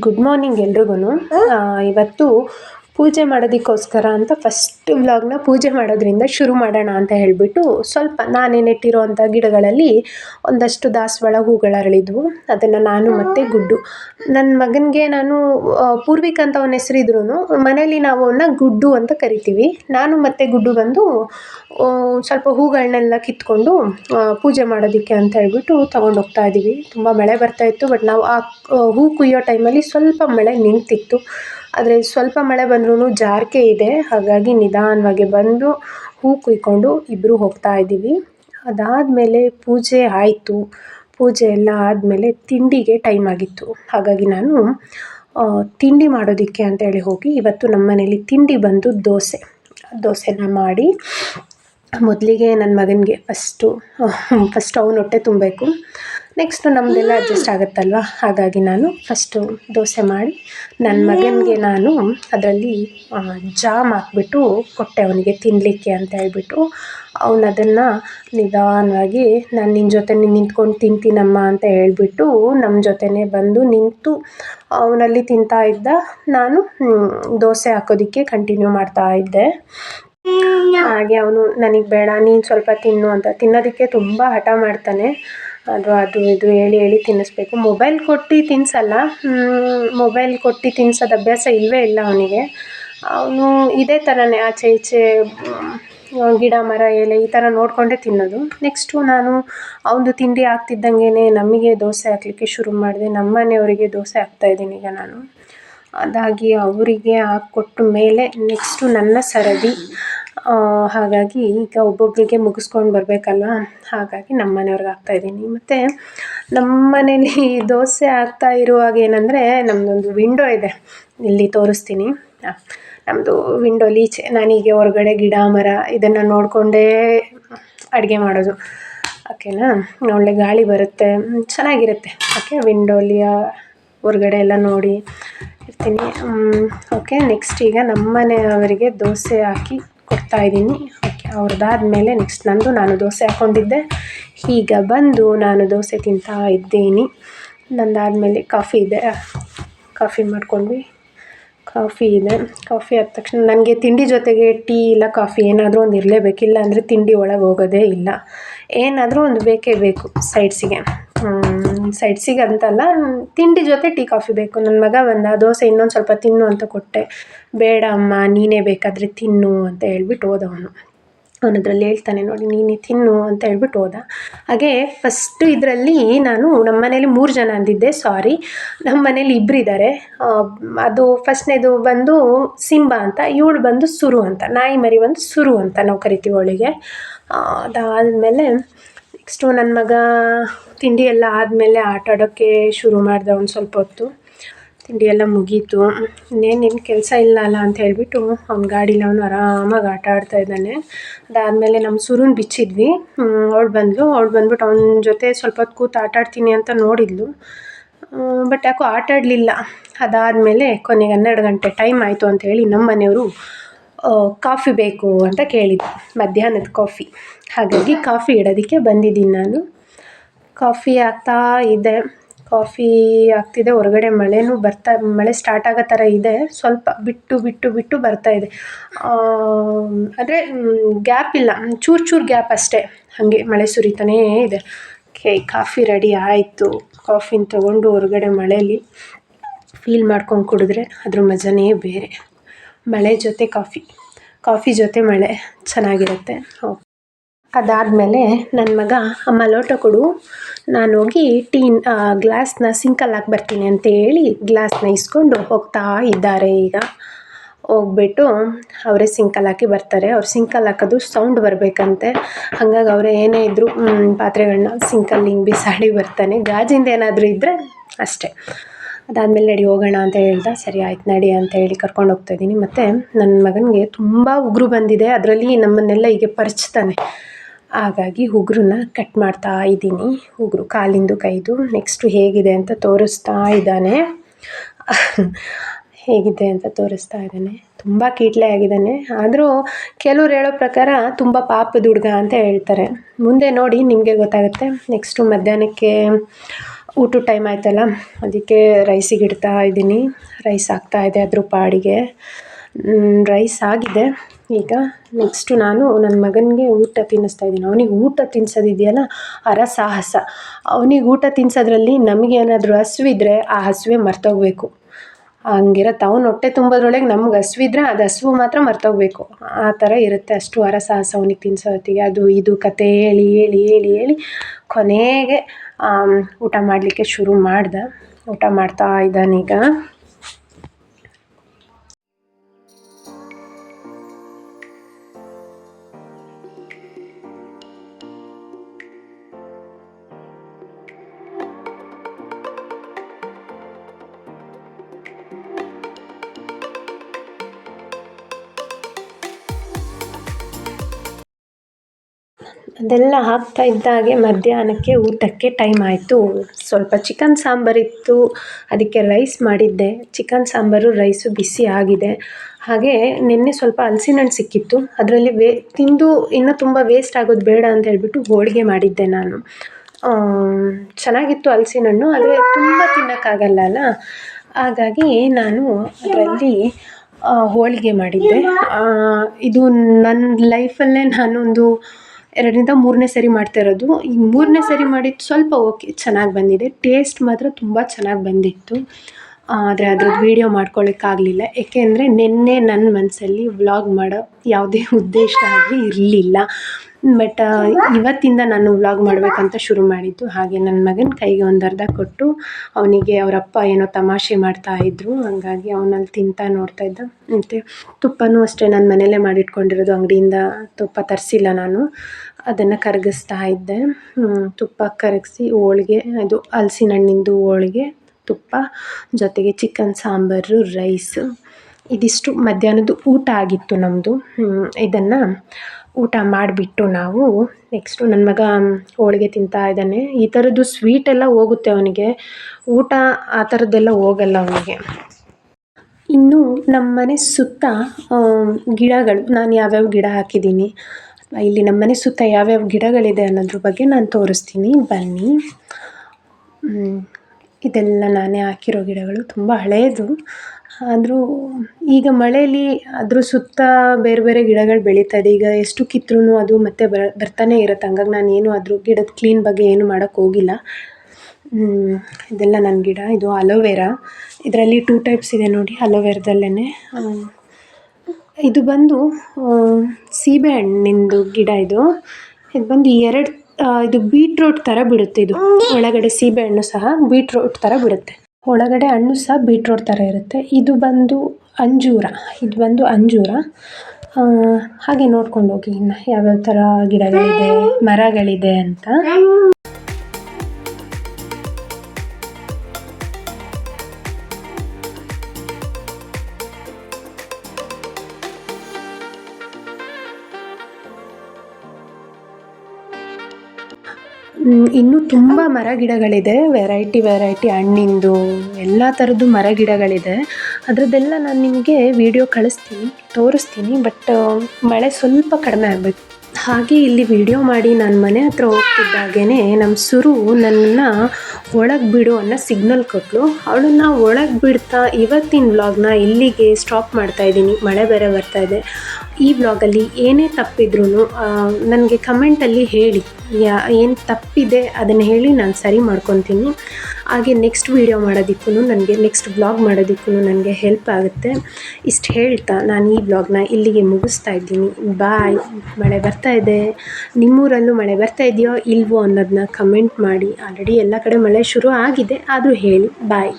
Good morning ಎಲ್ರಿಗೂ ಇವತ್ತು ಪೂಜೆ ಮಾಡೋದಕ್ಕೋಸ್ಕರ ಅಂತ ಫಸ್ಟ್ ವ್ಲಾಗ್ನ ಪೂಜೆ ಮಾಡೋದ್ರಿಂದ ಶುರು ಮಾಡೋಣ ಅಂತ ಹೇಳಿಬಿಟ್ಟು ಸ್ವಲ್ಪ ನಾನೇ ನೆಟ್ಟಿರೋವಂಥ ಗಿಡಗಳಲ್ಲಿ ಒಂದಷ್ಟು ದಾಸವಾಳ ಹೂಗಳು ಅರಳಿದ್ವು. ಅದನ್ನು ನಾನು ಮತ್ತು ಗುಡ್ಡು. ನನ್ನ ಮಗನಿಗೆ ನಾನು ಪೂರ್ವಿಕ ಅಂತ ಅವನ ಹೆಸರಿದ್ರು ಮನೇಲಿ ನಾವು ಅವನ್ನ ಗುಡ್ಡು ಅಂತ ಕರಿತೀವಿ. ನಾನು ಮತ್ತು ಗುಡ್ಡು ಬಂದು ಸ್ವಲ್ಪ ಹೂಗಳನ್ನೆಲ್ಲ ಕಿತ್ಕೊಂಡು ಪೂಜೆ ಮಾಡೋದಕ್ಕೆ ಅಂತ ಹೇಳ್ಬಿಟ್ಟು ತೊಗೊಂಡು ಹೋಗ್ತಾ ಇದ್ದೀವಿ ತುಂಬ ಮಳೆ ಬರ್ತಾ ಇತ್ತು ಬಟ್ ನಾವು ಆ, ಹೂ ಕುಯ್ಯೋ ಟೈಮಲ್ಲಿ ಸ್ವಲ್ಪ ಮಳೆ ನಿಂತಿತ್ತು. ಆದರೆ ಸ್ವಲ್ಪ ಮಳೆ ಬಂದ್ರೂ ಜಾರಿಕೆ ಇದೆ. ಹಾಗಾಗಿ ನಿಧಾನವಾಗಿ ಬಂದು ಹೂ ಕುಯ್ಕೊಂಡು ಇಬ್ಬರು ಹೋಗ್ತಾ ಇದ್ದೀವಿ. ಅದಾದಮೇಲೆ ಪೂಜೆ ಆಯಿತು. ಪೂಜೆ ಎಲ್ಲ ಆದಮೇಲೆ ತಿಂಡಿಗೆ ಟೈಮ್ ಆಗಿತ್ತು. ಹಾಗಾಗಿ ನಾನು ತಿಂಡಿ ಮಾಡೋದಕ್ಕೆ ಅಂತೇಳಿ ಹೋಗಿ ಇವತ್ತು ನಮ್ಮ ಮನೇಲಿ ತಿಂಡಿ ಬಂದು ದೋಸೆ. ದೋಸೆನ ಮಾಡಿ ಮೊದಲಿಗೆ ನನ್ನ ಮಗನಿಗೆ ಫಸ್ಟು, ಫಸ್ಟ್ ಅವನ ಹೊಟ್ಟೆ ತುಂಬಬೇಕು. ನೆಕ್ಸ್ಟು ನಮ್ಮದೆಲ್ಲ ಅಡ್ಜಸ್ಟ್ ಆಗುತ್ತಲ್ವ? ಹಾಗಾಗಿ ನಾನು ಫಸ್ಟು ದೋಸೆ ಮಾಡಿ ನನ್ನ ಮಗನಿಗೆ ನಾನು ಅದರಲ್ಲಿ ಜಾಮ್ ಹಾಕ್ಬಿಟ್ಟು ಕೊಟ್ಟೆ ಅವನಿಗೆ ತಿನ್ನಲಿಕ್ಕೆ ಅಂತ ಹೇಳ್ಬಿಟ್ಟು ಅವನು ಅದನ್ನು ನಿಧಾನವಾಗಿ ನಾನು ನಿನ್ನ ಜೊತೆ ನಿಂತ್ಕೊಂಡು ತಿಂತೀನಮ್ಮ ಅಂತ ಹೇಳಿಬಿಟ್ಟು ನಮ್ಮ ಜೊತೆನೇ ಬಂದು ನಿಂತು ಅವನಲ್ಲಿ ತಿಂತಾ ಇದ್ದ ನಾನು ದೋಸೆ ಹಾಕೋದಕ್ಕೆ ಕಂಟಿನ್ಯೂ ಮಾಡ್ತಾ ಇದ್ದೆ. ಹಾಗೆ ಅವನು, ನನಗೆ ಬೇಡ, ನೀನು ಸ್ವಲ್ಪ ತಿನ್ನು ಅಂತ. ತಿನ್ನೋದಕ್ಕೆ ತುಂಬ ಹಠ ಮಾಡ್ತಾನೆ. ಅದು ಅದು, ಇದು ಹೇಳಿ ಹೇಳಿ ತಿನ್ನಿಸ್ಬೇಕು. ಮೊಬೈಲ್ ಕೊಟ್ಟು ತಿನ್ನಿಸಲ್ಲ ಮೊಬೈಲ್ ಕೊಟ್ಟು ತಿನ್ಸೋದು ಅಭ್ಯಾಸ ಇಲ್ಲವೇ ಇಲ್ಲ ಅವನಿಗೆ. ಅವನು ಇದೇ ಥರನೇ ಆಚೆ, ಈಚೆ ಗಿಡ, ಮರ, ಎಲೆ ಈ ಥರ ನೋಡಿಕೊಂಡೇ ತಿನ್ನೋದು. ನೆಕ್ಸ್ಟು ನಾನು ಅವನು ತಿಂಡಿ ಆಗ್ತಿದ್ದಂಗೆ ನಮಗೆ ದೋಸೆ ಹಾಕಲಿಕ್ಕೆ ಶುರು ಮಾಡಿದೆ. ನಮ್ಮ ಮನೆಯವರಿಗೆ ದೋಸೆ ಹಾಕ್ತಾಯಿದ್ದೀನಿ ಈಗ ನಾನು. ಅದಾಗಿ ಅವರಿಗೆ ಹಾಕ್ಕೊಟ್ಟ ಮೇಲೆ ನೆಕ್ಸ್ಟು ನನ್ನ ಸರದಿ. ಹಾಗಾಗಿ ಈಗ ಒಬ್ಬೊಬ್ಬರಿಗೆ ಮುಗಿಸ್ಕೊಂಡು ಬರಬೇಕಲ್ವ ಹಾಗಾಗಿ ನಮ್ಮ ಮನೆಯವ್ರಿಗೆ ಹಾಕ್ತಾಯಿದ್ದೀನಿ ಮತ್ತು ನಮ್ಮ ಮನೇಲಿ ದೋಸೆ ಹಾಕ್ತಾ ಇರುವಾಗ ಏನಂದರೆ ನಮ್ಮದೊಂದು ವಿಂಡೋ ಇದೆ. ಇಲ್ಲಿ ತೋರಿಸ್ತೀನಿ. ನಮ್ಮದು ವಿಂಡೋಲಿ ಈಚೆ ನಾನೀಗ ಹೊರಗಡೆ ಗಿಡ, ಮರ ಇದನ್ನು ನೋಡಿಕೊಂಡೇ ಅಡುಗೆ ಮಾಡೋದು. ಓಕೆನಾ ಒಳ್ಳೆ ಗಾಳಿ ಬರುತ್ತೆ. ಚೆನ್ನಾಗಿರುತ್ತೆ. ಓಕೆ ವಿಂಡೋಲಿ ಹೊರಗಡೆ ಎಲ್ಲ ನೋಡಿ ಇರ್ತೀನಿ. ಓಕೆ ನೆಕ್ಸ್ಟ್ ಈಗ ನಮ್ಮ ಮನೆಯವರಿಗೆ ದೋಸೆ ಹಾಕಿ ಕೊಡ್ತಾ ಇದ್ದೀನಿ. ಓಕೆ ಅವ್ರದ್ದಾದಮೇಲೆ ನೆಕ್ಸ್ಟ್ ನಂದು ನಾನು ದೋಸೆ ಹಾಕ್ಕೊಂಡಿದ್ದೆ ಈಗ ಬಂದು ನಾನು ದೋಸೆ ತಿಂತಾ ಇದ್ದೀನಿ. ನಂದಾದಮೇಲೆ ಕಾಫಿ ಇದೆ. ಕಾಫಿ ಮಾಡ್ಕೊಂಡ್ವಿ. ಕಾಫಿ ಇದೆ. ಕಾಫಿ ಆದ ತಕ್ಷಣ ನನಗೆ ತಿಂಡಿ ಜೊತೆಗೆ ಟೀ ಇಲ್ಲ ಕಾಫಿ ಏನಾದರೂ ಒಂದು ಇರಲೇಬೇಕಿಲ್ಲ ಅಂದರೆ ತಿಂಡಿ ಒಳಗೆ ಹೋಗೋದೇ ಇಲ್ಲ. ಏನಾದರೂ ಒಂದು ಬೇಕೇ ಬೇಕು ಸೈಡ್ಸಿಗೆ ಸೈಡ್ಸಿಗೆ ಅಂತಲ್ಲ, ತಿಂಡಿ ಜೊತೆ ಟೀ ಕಾಫಿ ಬೇಕು. ನನ್ನ ಮಗ ಬಂದ, ದೋಸೆ ಇನ್ನೊಂದು ಸ್ವಲ್ಪ ತಿನ್ನು ಅಂತ ಕೊಟ್ಟೆ. ಬೇಡ ಅಮ್ಮ, ನೀನೇ ಬೇಕಾದರೆ ತಿನ್ನು ಅಂತ ಹೇಳ್ಬಿಟ್ಟು ಹೋದ ಅವನು. ಅವನು ಅದ್ರಲ್ಲಿ ಹೇಳ್ತಾನೆ, ನೋಡಿ, ನೀನೇ ತಿನ್ನು ಅಂತ ಹೇಳ್ಬಿಟ್ಟು ಹೋದ. ಹಾಗೆ ಫಸ್ಟ್ ಇದರಲ್ಲಿ ನಾನು ನಮ್ಮ ಮನೇಲಿ ಮೂರು ಜನ ಅಂದಿದ್ದೆ ಸಾರಿ ನಮ್ಮ ಮನೇಲಿ ಇಬ್ಬರು ಇದ್ದಾರೆ ಅದು ಫಸ್ಟ್ನೇದು ಬಂದು ಸಿಂಬ ಅಂತ, ಇವಳು ಬಂದು ಸುರು ಅಂತ, ನಾಯಿ ಮರಿ ಬಂದು ಸುರು ಅಂತ ನಾವು ಕರಿತೀವಿ ಅವಳಿಗೆ. ಅದಾದಮೇಲೆ ನೆಕ್ಸ್ಟು ನನ್ನ ಮಗ ತಿಂಡಿ ಎಲ್ಲ ಆದಮೇಲೆ ಆಟ ಆಡೋಕ್ಕೆ ಶುರು ಮಾಡಿದೆ ಒಂದು ಸ್ವಲ್ಪ ಹೊತ್ತು. ತಿಂಡಿ ಎಲ್ಲ ಮುಗೀತು. ಇನ್ನೇನೇನು ಕೆಲಸ ಇಲ್ಲ ಅಲ್ಲ ಅಂತ ಹೇಳಿಬಿಟ್ಟು ಅವ್ನ ಗಾಡೀಲಿ ಅವನು ಆರಾಮಾಗಿ ಆಟ ಆಡ್ತಾ ಇದ್ದಾನೆ. ಅದಾದಮೇಲೆ ನಮ್ಮ ಸುರುನ್ ಬಿಚ್ಚಿದ್ವಿ. ಅವಳು ಬಂದಳು ಅವಳು ಬಂದ್ಬಿಟ್ಟು ಅವನ ಜೊತೆ ಸ್ವಲ್ಪ ಹೊತ್ತು ಕೂತು ಆಟ ಆಡ್ತೀನಿ ಅಂತ ನೋಡಿದ್ಲು. ಬಟ್ ಯಾಕೋ ಆಟಾಡಲಿಲ್ಲ ಅದಾದಮೇಲೆ ಕೊನೆಗೆ ಹನ್ನೆರಡು ಗಂಟೆ ಟೈಮ್ ಆಯಿತು ಅಂತ ಹೇಳಿ ನಮ್ಮ ಮನೆಯವರು ಕಾಫಿ ಬೇಕು ಅಂತ ಕೇಳಿದ್ದೆ, ಮಧ್ಯಾಹ್ನದ ಕಾಫಿ. ಹಾಗಾಗಿ ಕಾಫಿ ಇಡೋದಕ್ಕೆ ಬಂದಿದ್ದೀನಿ ನಾನು. ಕಾಫಿ ಆಗ್ತಾ ಇದೆ, ಕಾಫಿ ಆಗ್ತಿದೆ, ಹೊರಗಡೆ ಮಳೆನೂ ಬರ್ತಾ, ಮಳೆ ಸ್ಟಾರ್ಟ್ ಆಗೋ ಥರ ಇದೆ. ಸ್ವಲ್ಪ ಬಿಟ್ಟು ಬಿಟ್ಟು ಬಿಟ್ಟು ಬರ್ತಾ ಇದೆ. ಅಂದರೆ ಗ್ಯಾಪ್ ಇಲ್ಲ, ಚೂರು ಚೂರು ಗ್ಯಾಪ್ ಅಷ್ಟೇ. ಹಾಗೆ ಮಳೆ ಸುರಿತಾನೇ ಇದೆ. ಓಕೆ, ಕಾಫಿ ರೆಡಿ ಆಯಿತು. ಕಾಫಿನ ತೊಗೊಂಡು ಹೊರಗಡೆ ಮಳೆಯಲ್ಲಿ ಫೀಲ್ ಮಾಡ್ಕೊಂಡು ಕುಡಿದ್ರೆ ಅದ್ರ ಮಜನೇ ಬೇರೆ. ಮಳೆ ಜೊತೆ ಕಾಫಿ. ಕಾಫಿ ಜೊತೆ ಮಳೆ ಚೆನ್ನಾಗಿರುತ್ತೆ. ಓಕೆ ಅದಾದಮೇಲೆ ನನ್ನ ಮಗ, ಅಮ್ಮ ಲೋಟ ಕೊಡು. ನಾನು ಹೋಗಿ ಟೀನ್ ಗ್ಲಾಸ್ನ ಸಿಂಕಲ್ಲಿ ಹಾಕಿ ಬರ್ತೀನಿ ಅಂತ ಹೇಳಿ ಗ್ಲಾಸ್ನ ಇಸ್ಕೊಂಡು ಹೋಗ್ತಾ ಇದ್ದಾರೆ ಈಗ. ಹೋಗ್ಬಿಟ್ಟು ಅವರೇ ಸಿಂಕಲ್ಲಿ ಹಾಕಿ ಬರ್ತಾರೆ. ಅವ್ರು ಸಿಂಕಲ್ಲಿ ಹಾಕೋದು ಸೌಂಡ್ ಬರಬೇಕಂತೆ. ಹಾಗಾಗಿ ಅವರೇ ಏನೇ ಇದ್ದರೂ ಪಾತ್ರೆಗಳನ್ನ ಸಿಂಕಲ್ಲಿ ಹಿಂಗೆ ಬಿಸಾಡಿ ಬರ್ತಾನೆ. ಗಾಜಿಂದ ಏನಾದರೂ ಇದ್ದರೆ ಅಷ್ಟೇ. ಅದಾದಮೇಲೆ ನಡಿ ಹೋಗೋಣ ಅಂತ ಹೇಳ್ದ, ಸರಿ ಆಯ್ತು ನಡಿ ಅಂತ ಹೇಳಿ ಕರ್ಕೊಂಡು ಹೋಗ್ತಾ ಇದ್ದೀನಿ. ಮತ್ತು ನನ್ನ ಮಗನಿಗೆ ತುಂಬ ಉಗುರು ಬಂದಿದೆ, ಅದರಲ್ಲಿ ನಮ್ಮನ್ನೆಲ್ಲ ಹೀಗೆ ಪರ್ಚ್ತಾನೆ. ಹಾಗಾಗಿ ಉಗುರನ್ನ ಕಟ್ ಮಾಡ್ತಾ ಇದ್ದೀನಿ. ಉಗುರು ಕಾಲಿಂದು ಕೈದು ನೆಕ್ಸ್ಟು ಹೇಗಿದೆ ಅಂತ ತೋರಿಸ್ತಾ ಇದ್ದಾನೆ. ಹೇಗಿದೆ ಅಂತ ತೋರಿಸ್ತಾ ಇದ್ದಾನೆ. ತುಂಬ ಕೀಟ್ಲೆ ಆಗಿದ್ದಾನೆ. ಆದರೂ ಕೆಲವ್ರು ಹೇಳೋ ಪ್ರಕಾರ ತುಂಬ ಪಾಪದ ಹುಡುಗ ಅಂತ ಹೇಳ್ತಾರೆ. ಮುಂದೆ ನೋಡಿ ನಿಮಗೆ ಗೊತ್ತಾಗುತ್ತೆ. ನೆಕ್ಸ್ಟು ಮಧ್ಯಾಹ್ನಕ್ಕೆ ಊಟದ ಟೈಮ್ ಆಯ್ತಲ್ಲ, ಅದಕ್ಕೆ ರೈಸಿಗೆ ಇಡ್ತಾ ಇದ್ದೀನಿ. ರೈಸ್ ಆಗ್ತಾ ಇದೆ ಅದ್ರ ಪಾಡಿಗೆ. ರೈಸ್ ಆಗಿದೆ. ಈಗ ನೆಕ್ಸ್ಟು ನಾನು ನನ್ನ ಮಗನಿಗೆ ಊಟ ತಿನ್ನಿಸ್ತಾ ಇದ್ದೀನಿ. ಅವನಿಗೆ ಊಟ ತಿನ್ನಿಸೋದಿದೆಯಲ್ಲ ಹರಸಾಹಸ ಅವ್ನಿಗೆ ಊಟ ತಿನ್ನಿಸೋದ್ರಲ್ಲಿ ನಮಗೇನಾದ್ರೂ ಹಸಿವಿದ್ರೆ ಆ ಹಸಿವೆ ಮರ್ತೋಗಬೇಕು. ಹಂಗಿರತ್ತೆ. ಅವ್ನು ಹೊಟ್ಟೆ ತುಂಬೋದ್ರೊಳಗೆ ನಮ್ಗೆ ಹಸ್ವಿದ್ರೆ ಅದು ಹಸ್ವು ಮಾತ್ರ ಮರ್ತೋಗಬೇಕು. ಆ ಥರ ಇರುತ್ತೆ ಅಷ್ಟು ಹರಸಾಹಸ ಅವ್ನಿಗೆ ತಿನ್ನಿಸೋ ಹೊತ್ತಿಗೆ ಅದು ಇದು ಕತೆ ಹೇಳಿ ಹೇಳಿ ಹೇಳಿ ಹೇಳಿ ಕೊನೆಗೆ ಊಟ ಮಾಡಲಿಕ್ಕೆ ಶುರು ಮಾಡ್ದೆ. ಊಟ ಮಾಡ್ತಾ ಇದ್ದಾನೀಗ ಅದೆಲ್ಲ ಇದ್ದ ಇದ್ದಾಗೆ ಮಧ್ಯಾಹ್ನಕ್ಕೆ ಊಟಕ್ಕೆ ಟೈಮ್ ಆಯಿತು. ಸ್ವಲ್ಪ ಚಿಕನ್ ಸಾಂಬಾರಿತ್ತು ಅದಕ್ಕೆ ರೈಸ್ ಮಾಡಿದ್ದೆ. ಚಿಕನ್ ಸಾಂಬಾರು ರೈಸು ಬಿಸಿ ಆಗಿದೆ. ಹಾಗೆ ನಿನ್ನೆ ಸ್ವಲ್ಪ ಹಲ್ಸಿನ ಹಣ್ಣು ಸಿಕ್ಕಿತ್ತು. ಅದರಲ್ಲಿ ವೇ, ತಿಂದು ಇನ್ನೂ ತುಂಬ ವೇಸ್ಟ್ ಆಗೋದು ಬೇಡ ಅಂತ ಹೇಳ್ಬಿಟ್ಟು ಹೋಳಿಗೆ ಮಾಡಿದ್ದೆ ನಾನು. ಚೆನ್ನಾಗಿತ್ತು ಹಲ್ಸಿನ ಹಣ್ಣು ಆದರೆ ತುಂಬ ತಿನ್ನೋಕ್ಕಾಗಲ್ಲ ಅಲ್ಲ? ಹಾಗಾಗಿ ನಾನು ಅದರಲ್ಲಿ ಹೋಳಿಗೆ ಮಾಡಿದ್ದೆ. ಇದು ನನ್ನ ಲೈಫಲ್ಲೇ ನಾನೊಂದು ಎರಡರಿಂದ ಮೂರನೇ ಸರಿ ಮಾಡ್ತಾ ಇರೋದು. ಈಗ ಮೂರನೇ ಸರಿ ಮಾಡಿದ್ದು ಸ್ವಲ್ಪ ಓಕೆ, ಚೆನ್ನಾಗಿ ಬಂದಿದೆ. ಟೇಸ್ಟ್ ಮಾತ್ರ ತುಂಬ ಚೆನ್ನಾಗಿ ಬಂದಿತ್ತು. ಆದರೆ ಅದ್ರದ್ದು ವೀಡಿಯೋ ಮಾಡ್ಕೊಳ್ಳಿಕ್ಕಾಗಲಿಲ್ಲ ಏಕೆಂದರೆ ನಿನ್ನೆ ನನ್ನ ಮನಸ್ಸಲ್ಲಿ ವ್ಲಾಗ್ ಮಾಡೋ ಯಾವುದೇ ಉದ್ದೇಶ ಆಗಲಿ ಇರಲಿಲ್ಲ. ಬಟ್ ಇವತ್ತಿಂದ ನಾನು ವ್ಲಾಗ್ ಮಾಡಬೇಕಂತ ಶುರು ಮಾಡಿದ್ದು. ಹಾಗೆ ನನ್ನ ಮಗನ ಕೈಗೆ ಒಂದು ಅರ್ಧ ಕೊಟ್ಟು ಅವನಿಗೆ ಅವರಪ್ಪ ಏನೋ ತಮಾಷೆ ಮಾಡ್ತಾ ಇದ್ದರು ಹಂಗಾಗಿ ಅವನಲ್ಲಿ ತಿಂತಾ ನೋಡ್ತಾ ಇದ್ದ. ಮತ್ತು ತುಪ್ಪನೂ ಅಷ್ಟೇ ನಾನು ಮನೆಯಲ್ಲೇ ಮಾಡಿಟ್ಕೊಂಡಿರೋದು. ಅಂಗಡಿಯಿಂದ ತುಪ್ಪ ತರಿಸಿಲ್ಲ ನಾನು. ಅದನ್ನು ಕರಗಿಸ್ತಾ ಇದ್ದೆ. ತುಪ್ಪ ಕರಗಿಸಿ ಹೋಳ್ಗೆ ಅದು ಹಲ್ಸಿನ ಹಣ್ಣಿಂದು ಹೋಳ್ಗೆ. ತುಪ್ಪ, ಜೊತೆಗೆ ಚಿಕನ್, ಸಾಂಬಾರು, ರೈಸು. ಇದಿಷ್ಟು ಮಧ್ಯಾಹ್ನದ ಊಟ ಆಗಿತ್ತು ನಮ್ಮದು ಇದನ್ನು ಊಟ ಮಾಡಿಬಿಟ್ಟು ನಾವು ನೆಕ್ಸ್ಟು ನನ್ನ ಮಗ ಹೋಳಿಗೆ ತಿಂತಾ ಇದ್ದಾನೆ. ಈ ಥರದ್ದು ಸ್ವೀಟ್ ಎಲ್ಲ ಹೋಗುತ್ತೆ ಅವನಿಗೆ. ಊಟ ಆ ಥರದ್ದೆಲ್ಲ ಹೋಗಲ್ಲ ಅವನಿಗೆ. ಇನ್ನು ನಮ್ಮ ಮನೆ ಸುತ್ತ ಗಿಡಗಳು, ನಾನು ಯಾವ್ಯಾವ ಗಿಡ ಹಾಕಿದ್ದೀನಿ. ಇಲ್ಲಿ ನಮ್ಮ ಮನೆ ಸುತ್ತ ಯಾವ್ಯಾವ ಗಿಡಗಳಿದೆ ಅನ್ನೋದ್ರ ಬಗ್ಗೆ ನಾನು ತೋರಿಸ್ತೀನಿ. ಬನ್ನಿ. ಇದೆಲ್ಲ ನಾನೇ ಹಾಕಿರೋ ಗಿಡಗಳು ತುಂಬ ಹಳೇದು. ಆದರೂ ಈಗ ಮಳೇಲಿ ಅದ್ರ ಸುತ್ತ ಬೇರೆ ಬೇರೆ ಗಿಡಗಳು ಬೆಳೀತದೆ ಈಗ ಎಷ್ಟು ಕಿತ್ತರೂ ಅದು ಮತ್ತೆ ಬರ್ತಾನೆ ಇರುತ್ತೆ. ಹಂಗಾಗಿ ನಾನು ಏನು ಅದ್ರ ಗಿಡದ ಕ್ಲೀನ್ ಬಗ್ಗೆ ಏನು ಮಾಡೋಕ್ಕೆ ಹೋಗಿಲ್ಲ. ಇದೆಲ್ಲ ನನ್ನ ಗಿಡ. ಇದು ಅಲೋವೆರಾ ಇದರಲ್ಲಿ ಟೂ ಟೈಪ್ಸ್ ಇದೆ ನೋಡಿ ಅಲೋವೆರಾದಲ್ಲೇ ಇದು ಬಂದು ಸೀಬೆ ಹಣ್ಣಿಂದು ಗಿಡ ಇದು. ಇದು ಬಂದು ಎರಡು ಇದು ಬೀಟ್ರೂಟ್ ಥರ ಬಿಡುತ್ತೆ ಇದು. ಒಳಗಡೆ ಸೀಬೆಹಣ್ಣು ಸಹ ಬೀಟ್ರೂಟ್ ಥರ ಬಿಡುತ್ತೆ. ಒಳಗಡೆ ಹಣ್ಣು ಸಹ ಬೀಟ್ರೋಟ್ ಥರ ಇರುತ್ತೆ. ಇದು ಬಂದು ಅಂಜೂರ. ಇದು ಬಂದು ಅಂಜೂರ. ಹಾಗೆ ನೋಡ್ಕೊಂಡು ಹೋಗಿ ಇನ್ನು ಯಾವ್ಯಾವ ಥರ ಗಿಡಗಳಿದೆ ಮರಗಳಿದೆ ಅಂತ. ಇನ್ನೂ ತುಂಬ ಮರ ಗಿಡಗಳಿದೆ ವೆರೈಟಿ ವೆರೈಟಿ ಹಣ್ಣಿಂದು ಎಲ್ಲ ಥರದ್ದು ಮರ ಗಿಡಗಳಿದೆ ಅದರದ್ದೆಲ್ಲ ನಾನು ನಿಮಗೆ ವೀಡಿಯೋ ಕಳಿಸ್ತೀನಿ, ತೋರಿಸ್ತೀನಿ ಬಟ್ ಮಳೆ ಸ್ವಲ್ಪ ಕಡಿಮೆ ಆಗಬೇಕು. ಹಾಗೆ ಇಲ್ಲಿ ವಿಡಿಯೋ ಮಾಡಿ ನಾನು ಮನೆ ಹತ್ರ ಹೋಗ್ತಿದ್ದಾಗೇ ನಮ್ಮ ಸುರು ನನ್ನ ಒಳಗೆ ಬಿಡು ಅನ್ನೋ ಸಿಗ್ನಲ್ ಕೊಟ್ಟಳು ಅವಳನ್ನ ಒಳಗೆ ಬಿಡ್ತಾ ಇವತ್ತಿನ ವ್ಲಾಗ್ನ ಇಲ್ಲಿಗೆ ಸ್ಟಾಪ್ ಮಾಡ್ತಾ ಇದ್ದೀನಿ. ಮಳೆ ಬೇರೆ ಬರ್ತಾ ಇದೆ. ಈ ವ್ಲಾಗಲ್ಲಿ ಏನೇ ತಪ್ಪಿದ್ರೂ ನನಗೆ ಕಮೆಂಟಲ್ಲಿ ಹೇಳಿ. ಯಾ, ಏನು ತಪ್ಪಿದೆ ಅದನ್ನು ಹೇಳಿ ನಾನು ಸರಿ ಮಾಡ್ಕೊತೀನಿ. ಹಾಗೆ ನೆಕ್ಸ್ಟ್ ವೀಡಿಯೋ ಮಾಡೋದಕ್ಕೂ ನನಗೆ ನೆಕ್ಸ್ಟ್ ಬ್ಲಾಗ್ ಮಾಡೋದಕ್ಕೂ ನನಗೆ ಹೆಲ್ಪ್ ಆಗುತ್ತೆ. ಇಷ್ಟು ಹೇಳ್ತಾ ನಾನು ಈ ಬ್ಲಾಗ್ನ ಇಲ್ಲಿಗೆ ಮುಗಿಸ್ತಾ ಇದ್ದೀನಿ. ಬಾಯ್ ಮಳೆ ಬರ್ತಾ ಇದೆ. ನಿಮ್ಮೂರಲ್ಲೂ ಮಳೆ ಬರ್ತಾ ಇದೆಯೋ, ಇಲ್ವೋ ಅನ್ನೋದನ್ನ ಕಮೆಂಟ್ ಮಾಡಿ. ಆಲ್ರೆಡಿ ಎಲ್ಲ ಕಡೆ ಮಳೆ ಶುರು ಆಗಿದೆ, ಆದರೂ ಹೇಳಿ. ಬಾಯ್